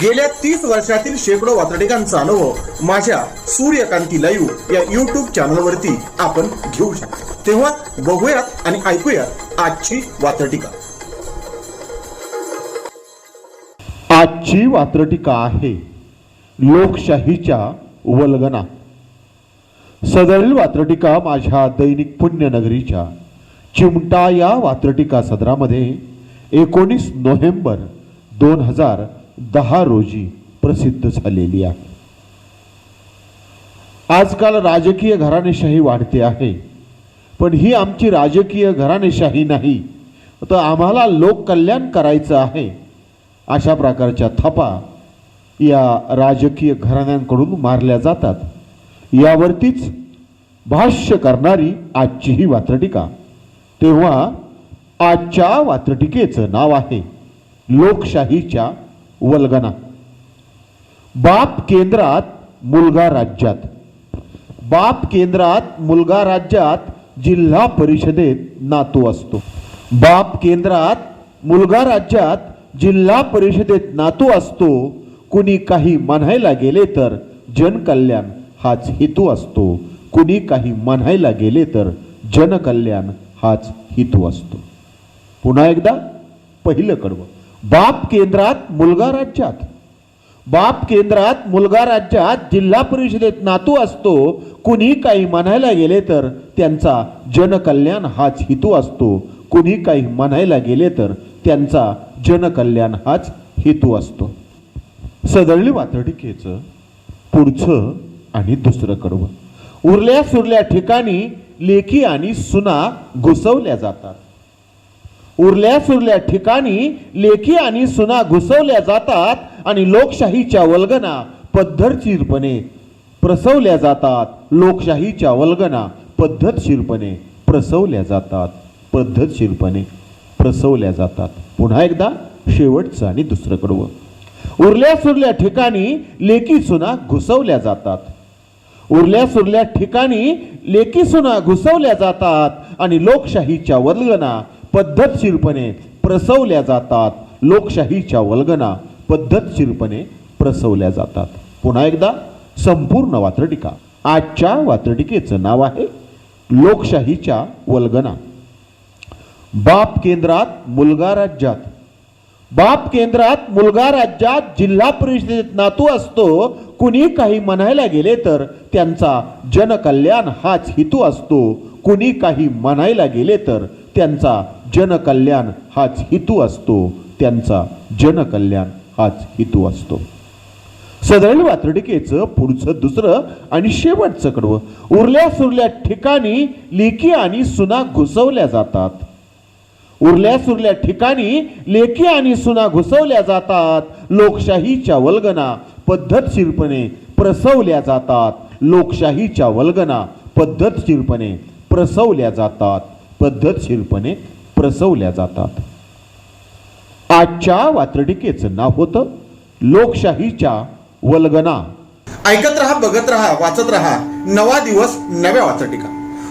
गेल्या तीस वर्षातील शेकडो वातडिकांचा अनुभव माझ्या सूर्यकांती लाईव्ह या युट्यूब चॅनलवरती आपण घेऊ शकतो. तेव्हा बघूयात आणि ऐकूयात आजची वातडिका आजची वात्रटिका आहे लोकशाहीच्या वल्गना. सदरील वात्रटिका माझ्या दैनिक पुण्यनगरीच्या चिमटा या वात्रटिका सदरामध्ये एकोणीस नोव्हेंबर दोन हजार दहा रोजी प्रसिद्ध झालेली आहे. आजकाल राजकीय घराणेशाही वाढते आहे. पण ही आमची राजकीय घराणेशाही नाही. तर आम्हाला लोककल्याण करायचं आहे. अशा प्रकारच्या थपा या राजकीय घराण्यांकडून मारल्या जातात. यावरतीच भाष्य करणारी आजची ही वात्रटिका. तेव्हा आजच्या वात्रटिकेचं नाव आहे. लोकशाहीच्या वल्गना बाप केंद्रात मुलगा राज्यात. बाप केंद्रात मुलगा राज्यात जिल्हा परिषदेत नातू असतो. बाप केंद्रात मुलगा राज्यात जिल्हा परिषदेत नातू असतो. कुणी काही म्हणायला गेले तर जनकल्याण हाच हेतू असतो. कुणी काही म्हणायला गेले तर जनकल्याण हाच हेतू असतो. पुन्हा एकदा पहिलं कडवं. बाप केंद्रात मुलगा राज्यात. बाप केंद्रात मुलगा राज्यात जिल्हा परिषदेत नातू असतो कुणी काही म्हणायला गेले तर त्यांचा जनकल्याण हाच हेतू असतो. कुणी काही म्हणायला गेले तर त्यांचा जनकल्याण हाच हेतू असतो. सदळली वातडिकेचं पुढचं आणि दुसरं कडवं उरल्या सुरल्या ठिकाणी लेखी आणि सुना घुसवल्या जातात. उरल्या सुरल्या ठिकाणी लेखी आणि सुना घुसवल्या जातात आणि लोकशाहीच्या वल्गना पद्धतशीरपणे प्रसवल्या जातात. लोकशाहीच्या वल्गना पद्धतशीरपणे प्रसवल्या जातात. पद्धतशीरपणे प्रसवल्या जातात. पुन्हा एकदा शेवटचं आणि दुसरं कडवं. उरल्या सुरल्या ठिकाणी लेखी सुना घुसवल्या जातात. उरल्या सुरल्या ठिकाणी लेखी सुना घुसवल्या जातात आणि लोकशाहीच्या वल्गना पद्धतशीरपणे प्रसवल्या जातात. लोकशाहीच्या वल्गना पद्धतशीरपणे प्रसवल्या जातात. पुन्हा एकदा संपूर्ण वात्रटिका. आजच्या वात्रटिकेचं नाव आहे लोकशाहीच्या वल्गना. बाप केंद्रात मुलगा राज्यात. बाप केंद्रात मुलगा राज्यात जिल्हा परिषदेत नातू असतो कुणी काही म्हणायला गेले तर त्यांचा जनकल्याण हाच हेतू असतो. कुणी काही म्हणायला गेले तर त्यांचा जनकल्याण हाच हेतू असतो. त्यांचा जनकल्याण हाच हेतू असतो. सदळ वातर्डिकेचं पुढचं दुसरं आणि शेवटचं कडवं. उरल्या सुरल्या ठिकाणी लेखी आणि सुना घुसवल्या जातात. उरल्या सुरल्या ठिकाणी लेखी आणि सुना घुसवल्या जातात. लोकशाहीच्या वल्गना पद्धतशीरपणे प्रसवल्या जातात. लोकशाहीच्या वल्गना पद्धतशीरपणे प्रसवल्या जातात. पद्धतशीरपणे प्रसवल्या जातात. आजच्या वात्रटिकेचं नाव होतं लोकशाहीच्या वल्गना. ऐकत रहा बघत रहा वाचत रहा. नवा दिवस नव्या वाचटिका